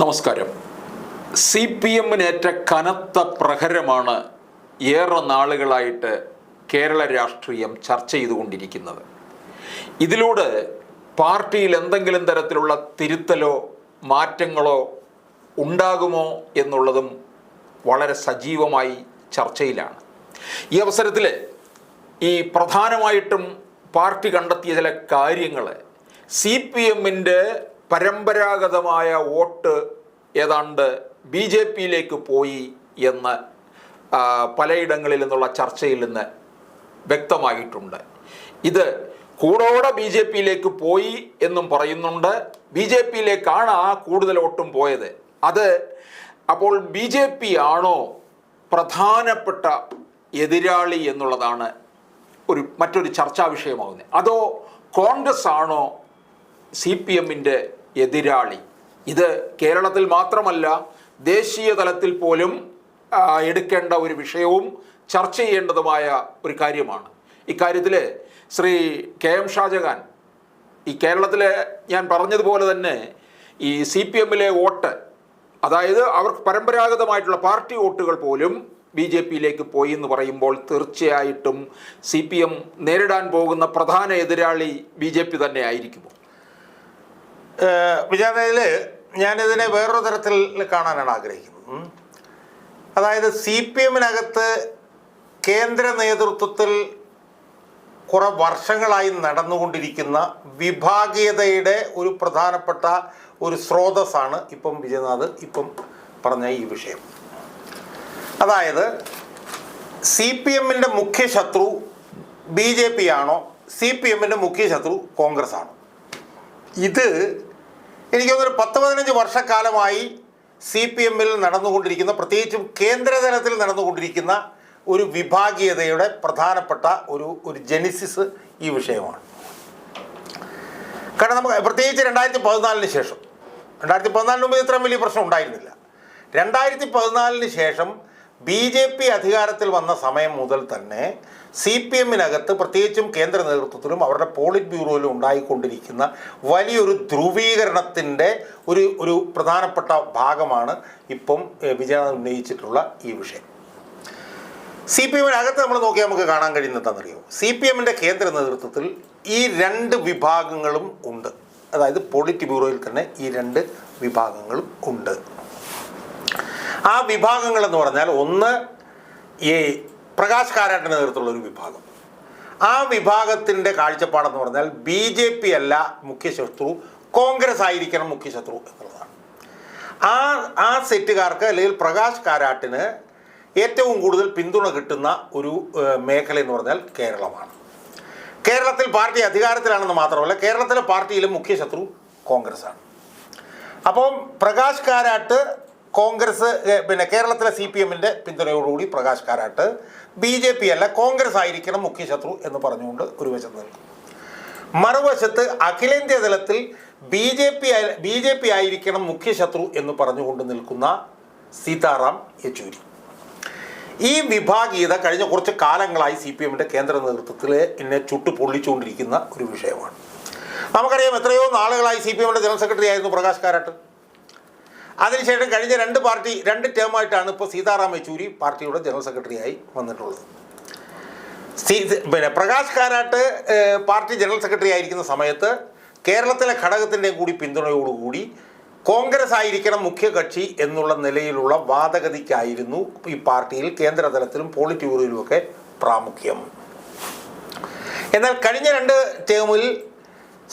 നമസ്കാരം. C P എമ്മിനേറ്റ കനത്ത പ്രഹരമാണ് ഏറെ നാളുകളായിട്ട് കേരള രാഷ്ട്രീയം ചർച്ച ചെയ്തുകൊണ്ടിരിക്കുന്നത്. ഇതിലൂടെ പാർട്ടിയിൽ എന്തെങ്കിലും തരത്തിലുള്ള തിരുത്തലോ മാറ്റങ്ങളോ ഉണ്ടാകുമോ എന്നുള്ളതും വളരെ സജീവമായി ചർച്ചയിലാണ്. ഈ അവസരത്തിൽ ഈ പ്രധാനമായിട്ടും പാർട്ടി കണ്ടെത്തിയ ചില കാര്യങ്ങൾ സി പി എമ്മിന്റെ പരമ്പരാഗതമായ വോട്ട് ഏതാണ്ട് ബി ജെ പിയിലേക്ക് പോയി എന്ന് പലയിടങ്ങളിൽ നിന്നുള്ള ചർച്ചയിൽ നിന്ന് വ്യക്തമായിട്ടുണ്ട്. ഇത് കൂടോടെ ബി ജെ പിയിലേക്ക് പോയി എന്നും പറയുന്നുണ്ട്. ബി ജെ പിയിലേക്കാണ് ആ കൂടുതൽ വോട്ടും പോയത്. അത് അപ്പോൾ ബി ജെ പി ആണോ പ്രധാനപ്പെട്ട എതിരാളി എന്നുള്ളതാണ് ഒരു മറ്റൊരു ചർച്ചാ വിഷയമാകുന്നത്. അതോ കോൺഗ്രസ് ആണോ സി പി എമ്മിന്റെ എതിരാളി. ഇത് കേരളത്തിൽ മാത്രമല്ല ദേശീയ തലത്തിൽ പോലും എടുക്കേണ്ട ഒരു വിഷയവും ചർച്ച ചെയ്യേണ്ടതുമായ ഒരു കാര്യമാണ്. ഇക്കാര്യത്തിൽ ശ്രീ കെ എം ഷാജഹാൻ ഈ കേരളത്തിലെ ഞാൻ പറഞ്ഞതുപോലെ തന്നെ ഈ സി പി എമ്മിലെ വോട്ട് അതായത് അവർക്ക് പരമ്പരാഗതമായിട്ടുള്ള പാർട്ടി വോട്ടുകൾ പോലും ബി ജെ പിയിലേക്ക് പോയി എന്ന് പറയുമ്പോൾ തീർച്ചയായിട്ടും സി പി എം നേരിടാൻ പോകുന്ന പ്രധാന എതിരാളി ബി ജെ പി തന്നെ ആയിരിക്കുമോ? വിചാരണയിൽ ഞാനിതിനെ വേറൊരു തരത്തിൽ കാണാനാണ് ആഗ്രഹിക്കുന്നത്. അതായത് സി പി എമ്മിനകത്ത് കേന്ദ്ര നേതൃത്വത്തിൽ കുറെ വർഷങ്ങളായി നടന്നുകൊണ്ടിരിക്കുന്ന വിഭാഗീയതയുടെ ഒരു പ്രധാനപ്പെട്ട ഒരു സ്രോതസ്സാണ് ഇപ്പം വിജയനാഥ് ഇപ്പം പറഞ്ഞ ഈ വിഷയം. അതായത് സി പി എമ്മിന്റെ മുഖ്യ ശത്രു ബി ജെ പി ആണോ സി പി എമ്മിന്റെ മുഖ്യ ശത്രു കോൺഗ്രസ് ആണോ ഇത് എനിക്ക് തോന്നുന്നു പത്ത് പതിനഞ്ച് വർഷക്കാലമായി സി പി എമ്മിൽ നടന്നുകൊണ്ടിരിക്കുന്ന പ്രത്യേകിച്ചും കേന്ദ്രതലത്തിൽ നടന്നുകൊണ്ടിരിക്കുന്ന ഒരു വിഭാഗീയതയുടെ പ്രധാനപ്പെട്ട ഒരു ഒരു ജെനിസിസ് ഈ വിഷയമാണ്. കാരണം നമുക്ക് പ്രത്യേകിച്ച് രണ്ടായിരത്തി പതിനാലിന് ശേഷം രണ്ടായിരത്തി പതിനാലിന് മുമ്പ് ഇത്രയും വലിയ പ്രശ്നം ഉണ്ടായിരുന്നില്ല. രണ്ടായിരത്തി പതിനാലിന് ശേഷം ബി ജെ പി അധികാരത്തിൽ വന്ന സമയം മുതൽ തന്നെ സി പി എമ്മിനകത്ത് പ്രത്യേകിച്ചും കേന്ദ്ര നേതൃത്വത്തിലും അവരുടെ പോളിറ്റ് ബ്യൂറോയിലും ഉണ്ടായിക്കൊണ്ടിരിക്കുന്ന വലിയൊരു ധ്രുവീകരണത്തിന്റെ ഒരു ഒരു പ്രധാനപ്പെട്ട ഭാഗമാണ് ഇപ്പം വിജയനാഥ് ഉന്നയിച്ചിട്ടുള്ള ഈ വിഷയം. സി പി എമ്മിനകത്ത് നമ്മൾ നോക്കിയാൽ നമുക്ക് കാണാൻ കഴിയുന്നത് എന്താണെന്നറിയോ? സി പി എമ്മിന്റെ കേന്ദ്ര നേതൃത്വത്തിൽ ഈ രണ്ട് വിഭാഗങ്ങളും ഉണ്ട്. അതായത് പോളിറ്റ് ബ്യൂറോയിൽ തന്നെ ഈ രണ്ട് വിഭാഗങ്ങളും ഉണ്ട്. ആ വിഭാഗങ്ങൾ എന്ന് പറഞ്ഞാൽ ഒന്ന് ഈ പ്രകാശ് കാരാട്ടിന്റെ നേതൃത്വമുള്ള ഒരു വിഭാഗം. ആ വിഭാഗത്തിന്റെ കാഴ്ചപ്പാടെന്ന് പറഞ്ഞാൽ ബി ജെ പി അല്ല മുഖ്യ ശത്രു കോൺഗ്രസ് ആയിരിക്കണം മുഖ്യ ശത്രു എന്നുള്ളതാണ്. ആ ആ സെറ്റുകാർക്ക് അല്ലെങ്കിൽ പ്രകാശ് കാരാട്ടിന് ഏറ്റവും കൂടുതൽ പിന്തുണ കിട്ടുന്ന ഒരു മേഖല എന്ന് പറഞ്ഞാൽ കേരളമാണ്. കേരളത്തിൽ പാർട്ടി അധികാരത്തിലാണെന്ന് മാത്രമല്ല കേരളത്തിലെ പാർട്ടിയിലെ മുഖ്യ ശത്രു കോൺഗ്രസ് ആണ് അപ്പം പ്രകാശ് കാരാട്ട് കോൺഗ്രസ് പിന്നെ കേരളത്തിലെ സി പി എമ്മിന്റെ പിന്തുണയോടുകൂടി Prakash Karat B J P അല്ല കോൺഗ്രസ് ആയിരിക്കണം മുഖ്യ ശത്രു എന്ന് പറഞ്ഞുകൊണ്ട് ഒരു വശത്ത് നിൽക്കും. മറുവശത്ത് അഖിലേന്ത്യാ തലത്തിൽ B J P B J P ആയിരിക്കണം മുഖ്യ ശത്രു എന്ന് പറഞ്ഞുകൊണ്ട് നിൽക്കുന്ന സീതാറാം യെച്ചൂരി. ഈ വിഭാഗീയത കഴിഞ്ഞ കുറച്ച് കാലങ്ങളായി സി പി എമ്മിന്റെ കേന്ദ്ര നേതൃത്വത്തിൽ എന്നെ ചുട്ടു പൊള്ളിച്ചുകൊണ്ടിരിക്കുന്ന ഒരു വിഷയമാണ്. നമുക്കറിയാം എത്രയോ നാളുകളായി സി പി എമ്മിന്റെ ജനറൽ സെക്രട്ടറി ആയിരുന്നു പ്രകാശ് കാരാട്ട് അതിനുശേഷം കഴിഞ്ഞ രണ്ട് പാർട്ടി രണ്ട് ടേമായിട്ടാണ് ഇപ്പോൾ സീതാറാം യെച്ചൂരി പാർട്ടിയുടെ ജനറൽ സെക്രട്ടറിയായി വന്നിട്ടുള്ളത്. സി പിന്നെ Prakash Karat party general secretary ആയിരിക്കുന്ന സമയത്ത് കേരളത്തിലെ ഘടകത്തിന്റെയും കൂടി പിന്തുണയോടുകൂടി കോൺഗ്രസ് ആയിരിക്കണം മുഖ്യ കക്ഷി എന്നുള്ള നിലയിലുള്ള വാദഗതിക്കായിരുന്നു ഈ പാർട്ടിയിൽ കേന്ദ്രതലത്തിലും പോളിറ്റ് ബ്യൂറോയിലുമൊക്കെ പ്രാമുഖ്യം. എന്നാൽ കഴിഞ്ഞ രണ്ട് ടേമിൽ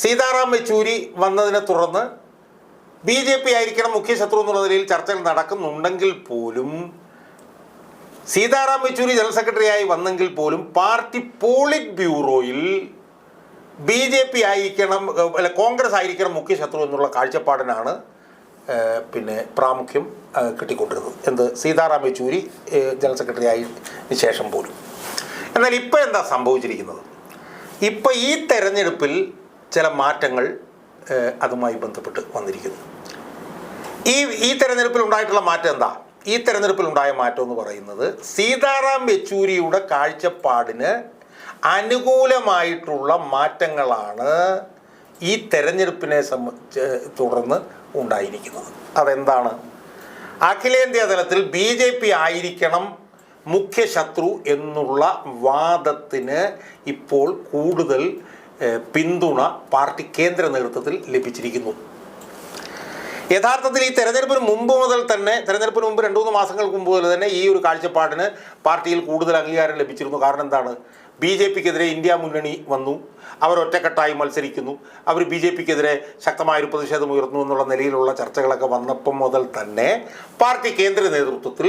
സീതാറാം യെച്ചൂരി വന്നതിനെ തുടർന്ന് ബി ജെ പി ആയിരിക്കണം മുഖ്യ ശത്രു എന്നുള്ള നിലയിൽ ചർച്ചകൾ നടക്കുന്നുണ്ടെങ്കിൽ പോലും സീതാറാം യെച്ചൂരി ജനറൽ സെക്രട്ടറിയായി വന്നെങ്കിൽ പോലും പാർട്ടി പോളിറ്റ് ബ്യൂറോയിൽ ബി ജെ പി ആയിരിക്കണം അല്ലെ കോൺഗ്രസ് ആയിരിക്കണം മുഖ്യ ശത്രു എന്നുള്ള കാഴ്ചപ്പാടിനാണ് പിന്നെ പ്രാമുഖ്യം കിട്ടിക്കൊണ്ടിരുന്നത്. എന്ത്? സീതാറാം യെച്ചൂരി ജനറൽ സെക്രട്ടറി ആയതിനു ശേഷം പോലും. എന്നാൽ ഇപ്പോൾ എന്താ സംഭവിച്ചിരിക്കുന്നത്? ഇപ്പോൾ ഈ തെരഞ്ഞെടുപ്പിൽ ചില മാറ്റങ്ങൾ അതുമായി ബന്ധപ്പെട്ട് വന്നിരിക്കുന്നു. ഈ ഈ തെരഞ്ഞെടുപ്പിൽ ഉണ്ടായിട്ടുള്ള മാറ്റം എന്താ? ഈ തെരഞ്ഞെടുപ്പിൽ ഉണ്ടായ മാറ്റം എന്ന് പറയുന്നത് സീതാറാം യെച്ചൂരിയുടെ കാഴ്ചപ്പാടിന് അനുകൂലമായിട്ടുള്ള മാറ്റങ്ങളാണ് ഈ തെരഞ്ഞെടുപ്പിനെ തുടർന്ന് ഉണ്ടായിരിക്കുന്നത്. അതെന്താണ്? അഖിലേന്ത്യാ തലത്തിൽ ബി ജെ പി ആയിരിക്കണം മുഖ്യ ശത്രു എന്നുള്ള വാദത്തിന് ഇപ്പോൾ കൂടുതൽ പിന്തുണ പാർട്ടി കേന്ദ്ര നേതൃത്വത്തിൽ ലഭിച്ചിരിക്കുന്നു. യഥാർത്ഥത്തിൽ ഈ തെരഞ്ഞെടുപ്പിന് മുമ്പ് മുതൽ തന്നെ തെരഞ്ഞെടുപ്പിന് മുമ്പ് രണ്ടു മൂന്ന് മാസങ്ങൾക്ക് മുമ്പ് മുതൽ തന്നെ ഈ ഒരു കാഴ്ചപ്പാടിന് പാർട്ടിയിൽ കൂടുതൽ അംഗീകാരം ലഭിച്ചിരുന്നു. കാരണം എന്താണ്? ബി ജെ പിക്കെതിരെ ഇന്ത്യ മുന്നണി വന്നു. അവർ ഒറ്റക്കെട്ടായി മത്സരിക്കുന്നു. അവർ ബി ജെ പിക്കെതിരെ ശക്തമായൊരു പ്രതിഷേധം ഉയർന്നു എന്നുള്ള നിലയിലുള്ള ചർച്ചകളൊക്കെ വന്നപ്പം മുതൽ തന്നെ പാർട്ടി കേന്ദ്ര നേതൃത്വത്തിൽ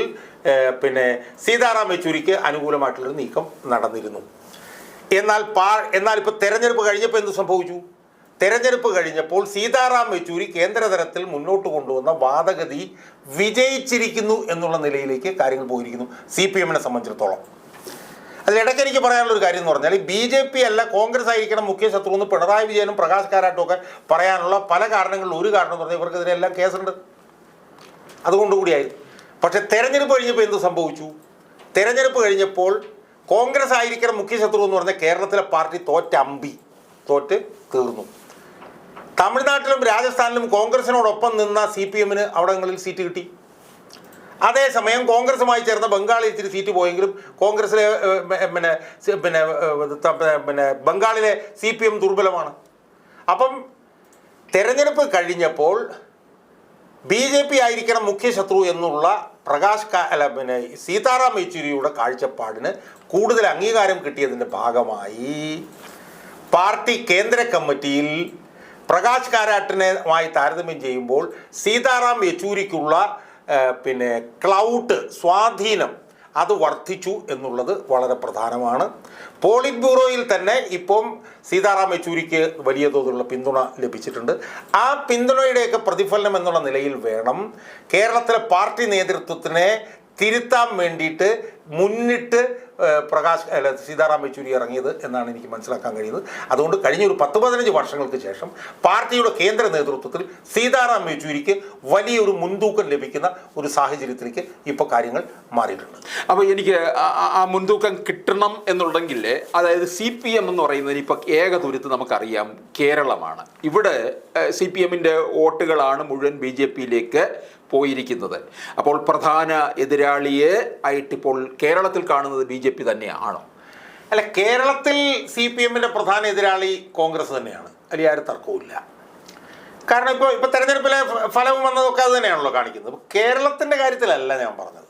പിന്നെ സീതാറാം യെച്ചൂരിക്ക് അനുകൂലമായിട്ടുള്ളൊരു നീക്കം നടന്നിരുന്നു. എന്നാൽ പാ എന്നാൽ ഇപ്പോൾ തെരഞ്ഞെടുപ്പ് കഴിഞ്ഞപ്പോൾ എന്ത് സംഭവിച്ചു? തെരഞ്ഞെടുപ്പ് കഴിഞ്ഞപ്പോൾ സീതാറാം യെച്ചൂരി കേന്ദ്രതലത്തിൽ മുന്നോട്ട് കൊണ്ടുവന്ന വാദഗതി വിജയിച്ചിരിക്കുന്നു എന്നുള്ള നിലയിലേക്ക് കാര്യങ്ങൾ പോയിരിക്കുന്നു. സി പി എമ്മിനെ സംബന്ധിച്ചിടത്തോളം. അതിലിടയ്ക്ക് എനിക്ക് പറയാനുള്ള ഒരു കാര്യം എന്ന് പറഞ്ഞാൽ ബി ജെ പി അല്ല കോൺഗ്രസ് ആയിരിക്കണം മുഖ്യ ശത്രു എന്ന് പിണറായി വിജയനും പ്രകാശ് കാരാട്ടും ഒക്കെ പറയാനുള്ള പല കാരണങ്ങളിൽ ഒരു കാരണം എന്ന് പറഞ്ഞാൽ ഇവർക്കെതിരെല്ലാം കേസുണ്ട്. അതുകൊണ്ടുകൂടിയായിരുന്നു പക്ഷേ തെരഞ്ഞെടുപ്പ് കഴിഞ്ഞപ്പോൾ എന്ത് സംഭവിച്ചു? തെരഞ്ഞെടുപ്പ് കഴിഞ്ഞപ്പോൾ കോൺഗ്രസ് ആയിരിക്കണം മുഖ്യ ശത്രു എന്ന് പറഞ്ഞാൽ കേരളത്തിലെ പാർട്ടി തോറ്റ അമ്പി. തോറ്റ് തീർന്നു. തമിഴ്നാട്ടിലും രാജസ്ഥാനിലും കോൺഗ്രസിനോടൊപ്പം നിന്ന സി പി എമ്മിന് അവിടങ്ങളിൽ സീറ്റ് കിട്ടി. അതേസമയം കോൺഗ്രസുമായി ചേർന്ന ബംഗാളിൽ ഇത്തിരി സീറ്റ് പോയെങ്കിലും കോൺഗ്രസിലെ പിന്നെ പിന്നെ പിന്നെ ബംഗാളിലെ സി പി എം ദുർബലമാണ്. അപ്പം തെരഞ്ഞെടുപ്പ് കഴിഞ്ഞപ്പോൾ ബി ജെ പി ആയിരിക്കണം മുഖ്യ ശത്രു എന്നുള്ള പ്രകാശ് അല്ല പിന്നെ സീതാറാം യെച്ചൂരിയുടെ കാഴ്ചപ്പാടിന് കൂടുതൽ അംഗീകാരം കിട്ടിയതിന്റെ ഭാഗമായി. പാർട്ടി കേന്ദ്ര കമ്മിറ്റിയിൽ പ്രകാശ് കാരാട്ടിനുമായി താരതമ്യം ചെയ്യുമ്പോൾ സീതാറാം യെച്ചൂരിക്കുള്ള പിന്നെ ക്ലൗട്ട് സ്വാധീനം അത് വർദ്ധിച്ചു എന്നുള്ളത് വളരെ പ്രധാനമാണ്. പോളിറ്റ് ബ്യൂറോയിൽ തന്നെ ഇപ്പം സീതാറാം യെച്ചൂരിക്ക് വലിയ തോതിലുള്ള പിന്തുണ ലഭിച്ചിട്ടുണ്ട്. ആ പിന്തുണയുടെയൊക്കെ പ്രതിഫലനം എന്നുള്ള നിലയിൽ വേണം കേരളത്തിലെ പാർട്ടി നേതൃത്വത്തിനെ തിരുത്താൻ വേണ്ടിയിട്ട് മുന്നിട്ട് പ്രകാശ് അല്ല സീതാറാം യെച്ചൂരി ഇറങ്ങിയത് എന്നാണ് എനിക്ക് മനസ്സിലാക്കാൻ കഴിയുന്നത്. അതുകൊണ്ട് കഴിഞ്ഞ ഒരു പത്ത് പതിനഞ്ച് വർഷങ്ങൾക്ക് ശേഷം പാർട്ടിയുടെ കേന്ദ്ര നേതൃത്വത്തിൽ സീതാറാം യെച്ചൂരിക്ക് വലിയൊരു മുൻതൂക്കം ലഭിക്കുന്ന ഒരു സാഹചര്യത്തിലേക്ക് ഇപ്പോൾ കാര്യങ്ങൾ മാറിയിട്ടുണ്ട്. അപ്പോൾ എനിക്ക് ആ- മുൻതൂക്കം കിട്ടണം എന്നുണ്ടെങ്കിൽ അതായത് സി പി എം എന്ന് പറയുന്നതിന് ഇപ്പോൾ ഏക ദുരിത്ത് നമുക്കറിയാം കേരളമാണ്. ഇവിടെ സി പി എമ്മിന്റെ വോട്ടുകളാണ് മുഴുവൻ ബി ജെ പിയിലേക്ക് പോയിരിക്കുന്നത്. അപ്പോൾ പ്രധാന എതിരാളിയെ ആയിട്ടിപ്പോൾ കേരളത്തിൽ കാണുന്നത് ബി ജെ പി തന്നെയാണോ? അല്ല കേരളത്തിൽ സി പി എമ്മിന്റെ പ്രധാന എതിരാളി കോൺഗ്രസ് തന്നെയാണ്. അതിൽ ആരും തർക്കവുമില്ല കാരണം ഇപ്പോൾ ഇപ്പോൾ തെരഞ്ഞെടുപ്പിലെ ഫലവും ഫലം വന്നതൊക്കെ അത് തന്നെയാണല്ലോ കാണിക്കുന്നത്. കേരളത്തിന്റെ കാര്യത്തിലല്ല ഞാൻ പറഞ്ഞത്.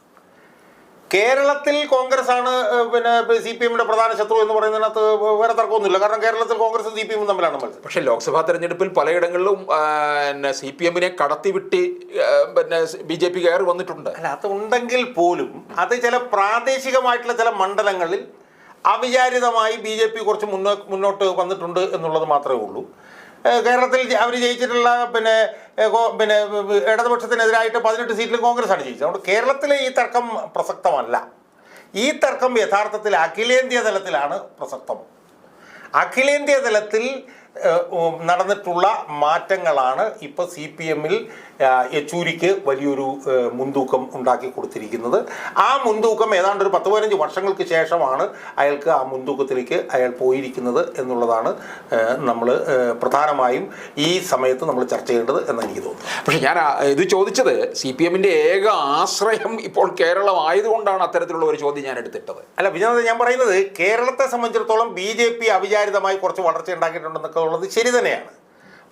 കേരളത്തിൽ കോൺഗ്രസ് ആണ് പിന്നെ സി പി എമ്മിന്റെ പ്രധാന ശത്രു എന്ന് പറയുന്നതിനകത്ത് വേറെ തർക്കമൊന്നുമില്ല. കാരണം കേരളത്തിൽ കോൺഗ്രസും സി പി എമ്മും തമ്മിലാണ് മത്സരം. പക്ഷേ ലോക്സഭാ തെരഞ്ഞെടുപ്പിൽ പലയിടങ്ങളിലും പിന്നെ സി പി എമ്മിനെ കടത്തിവിട്ട് പിന്നെ ബി ജെ പി കയറി വന്നിട്ടുണ്ട്. അല്ല അത് ഉണ്ടെങ്കിൽ പോലും അത് ചില പ്രാദേശികമായിട്ടുള്ള ചില മണ്ഡലങ്ങളിൽ അവിചാരിതമായി ബി ജെ പി കുറച്ച് മുന്നോ മുന്നോട്ട് വന്നിട്ടുണ്ട് എന്നുള്ളത് മാത്രമേ ഉള്ളൂ. കേരളത്തിൽ അവർ ജയിച്ചിട്ടുള്ള പിന്നെ പിന്നെ ഇടതുപക്ഷത്തിനെതിരായിട്ട് പതിനെട്ട് സീറ്റിലും കോൺഗ്രസ് ആണ് ജയിച്ചത്. അതുകൊണ്ട് കേരളത്തിലെ ഈ തർക്കം പ്രസക്തമല്ല. ഈ തർക്കം യഥാർത്ഥത്തിൽ അഖിലേന്ത്യാ തലത്തിലാണ് പ്രസക്തം. അഖിലേന്ത്യാ തലത്തിൽ നടന്നിട്ടുള്ള മാറ്റങ്ങളാണ് ഇപ്പോൾ സി പി എമ്മിൽ യെച്ചൂരിക്ക് വലിയൊരു മുൻതൂക്കം ഉണ്ടാക്കി കൊടുത്തിരിക്കുന്നത്. ആ മുൻതൂക്കം ഏതാണ്ട് ഒരു പത്ത് പതിനഞ്ച് വർഷങ്ങൾക്ക് ശേഷമാണ് അയാൾക്ക് ആ മുൻതൂക്കത്തിലേക്ക് അയാൾ പോയിരിക്കുന്നത് എന്നുള്ളതാണ് നമ്മൾ പ്രധാനമായും ഈ സമയത്ത് നമ്മൾ ചർച്ച ചെയ്യേണ്ടത് എന്ന് എനിക്ക് തോന്നുന്നു. പക്ഷേ ഞാൻ ഇത് ചോദിച്ചത് സി പി എമ്മിന്റെ ഏക ആശ്രയം ഇപ്പോൾ കേരളം ആയതുകൊണ്ടാണ് അത്തരത്തിലുള്ള ഒരു ചോദ്യം ഞാൻ എടുത്തിട്ടത്. അല്ല വിജയനാഥ് ഞാൻ പറയുന്നത് കേരളത്തെ സംബന്ധിച്ചിടത്തോളം ബി ജെ പി അവിചാരിതമായി കുറച്ച് വളർച്ച ഉണ്ടാക്കിയിട്ടുണ്ടെന്നൊക്കെ ഉള്ളത് ശരി തന്നെയാണ്.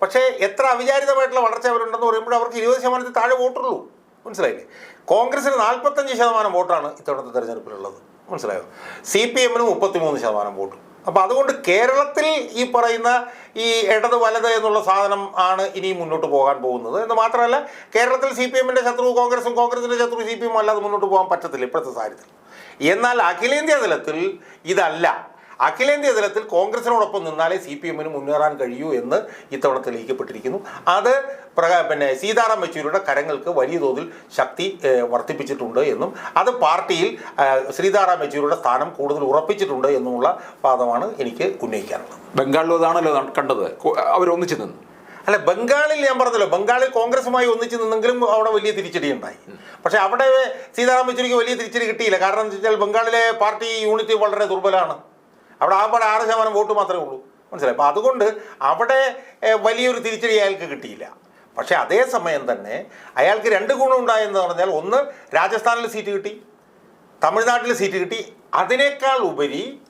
പക്ഷേ എത്ര അവിചാരിതമായിട്ടുള്ള വളർച്ച അവരുണ്ടെന്ന് പറയുമ്പോൾ അവർക്ക് ഇരുപത് ശതമാനത്തിൽ താഴെ വോട്ടുള്ളൂ. മനസ്സിലായില്ലേ? കോൺഗ്രസിന് നാൽപ്പത്തഞ്ച് ശതമാനം വോട്ടാണ് ഇത്തവണത്തെ തെരഞ്ഞെടുപ്പിലുള്ളത്. മനസ്സിലായോ? സി പി എമ്മിന് മുപ്പത്തിമൂന്ന് ശതമാനം വോട്ട്. അപ്പോൾ അതുകൊണ്ട് കേരളത്തിൽ ഈ പറയുന്ന ഈ ഇടത് വലത് എന്നുള്ള സാധനം ആണ് ഇനി മുന്നോട്ട് പോകാൻ പോകുന്നത്. എന്ന് മാത്രമല്ല കേരളത്തിൽ സി പി എമ്മിന്റെ ശത്രു കോൺഗ്രസും കോൺഗ്രസിന്റെ ശത്രു സി പി എമ്മും അല്ലാതെ മുന്നോട്ട് പോകാൻ പറ്റത്തില്ല ഇപ്പോഴത്തെ സാഹചര്യത്തിൽ. എന്നാൽ അഖിലേന്ത്യാ തലത്തിൽ ഇതല്ല. അഖിലേന്ത്യാ തലത്തിൽ കോൺഗ്രസിനോടൊപ്പം നിന്നാലേ സി പി എമ്മിന് മുന്നേറാൻ കഴിയൂ എന്ന് ഇത്തവണ തെളിയിക്കപ്പെട്ടിരിക്കുന്നു അത് പിന്നെ സീതാറാം യെച്ചൂരിയുടെ കരങ്ങൾക്ക് വലിയ തോതിൽ ശക്തി വർദ്ധിപ്പിച്ചിട്ടുണ്ട് എന്നും അത് പാർട്ടിയിൽ സീതാറാം യെച്ചൂരിയുടെ സ്ഥാനം കൂടുതൽ ഉറപ്പിച്ചിട്ടുണ്ട് എന്നുമുള്ള വാദമാണ് എനിക്ക് ഉന്നയിക്കാനുള്ളത്. ബംഗാളിൽ അതാണല്ലോ കണ്ടത്. അവർ ഒന്നിച്ചു നിന്നു. അല്ല ബംഗാളിൽ ഞാൻ പറഞ്ഞല്ലോ ബംഗാളിൽ കോൺഗ്രസുമായി ഒന്നിച്ച് നിന്നെങ്കിലും അവിടെ വലിയ തിരിച്ചടി ഉണ്ടായി. പക്ഷേ അവിടെ സീതാറാം യെച്ചൂരിക്ക് വലിയ തിരിച്ചടി കിട്ടിയില്ല. കാരണം എന്താ വെച്ചാൽ ബംഗാളിലെ പാർട്ടി യൂണിറ്റ് വളരെ ദുർബലമാണ്. അവിടെ ആകുമ്പോൾ ആറ് ശതമാനം വോട്ട് മാത്രമേ ഉള്ളൂ. മനസ്സിലായി? അപ്പോൾ അതുകൊണ്ട് അവിടെ വലിയൊരു തിരിച്ചടി അയാൾക്ക് കിട്ടിയില്ല. പക്ഷേ അതേസമയം തന്നെ അയാൾക്ക് രണ്ട് ഗുണമുണ്ടായെന്ന് പറഞ്ഞാൽ ഒന്ന് രാജസ്ഥാനിൽ സീറ്റ് കിട്ടി തമിഴ്നാട്ടിൽ സീറ്റ് കിട്ടി. അതിനേക്കാൾ ഉപരി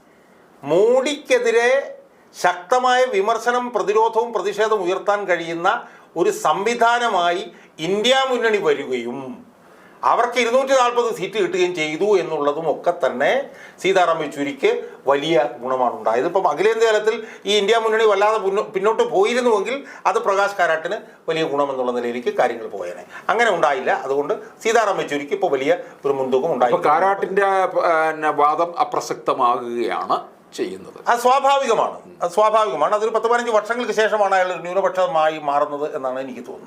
മോഡിക്കെതിരെ ശക്തമായ വിമർശനം പ്രതിരോധവും പ്രതിഷേധവും ഉയർത്താൻ കഴിയുന്ന ഒരു സംവിധാനമായി ഇന്ത്യ മുന്നണി വരികയും അവർക്ക് ഇരുന്നൂറ്റി നാൽപ്പത് സീറ്റ് കിട്ടുകയും ചെയ്തു എന്നുള്ളതും ഒക്കെ തന്നെ സീതാറാം യെച്ചൂരിക്ക് വലിയ ഗുണമാണ് ഉണ്ടായത് ഇപ്പം അഖിലേന്ത്യാ തലത്തിൽ ഈ ഇന്ത്യ മുന്നണി വല്ലാതെ പിന്നോട്ട് പോയിരുന്നുവെങ്കിൽ അത് പ്രകാശ് കാരാട്ടിന് വലിയ ഗുണമെന്നുള്ള നിലയിലേക്ക് കാര്യങ്ങൾ പോയേനെ. അങ്ങനെ ഉണ്ടായില്ല. അതുകൊണ്ട് സീതാറാം യെച്ചൂരിക്ക് ഇപ്പോൾ വലിയ ഒരു മുൻതൂക്കം ഉണ്ടായി കാരാട്ടിന്റെ വാദം അപ്രസക്തമാകുകയാണ് ചെയ്യുന്നത്. അത് സ്വാഭാവികമാണ്. അത് സ്വാഭാവികമാണ്. അതൊരു പത്ത് പതിനഞ്ച് വർഷങ്ങൾക്ക് ശേഷമാണ് അയാൾ ന്യൂനപക്ഷമായി മാറുന്നത് എന്നാണ് എനിക്ക് തോന്നുന്നത്.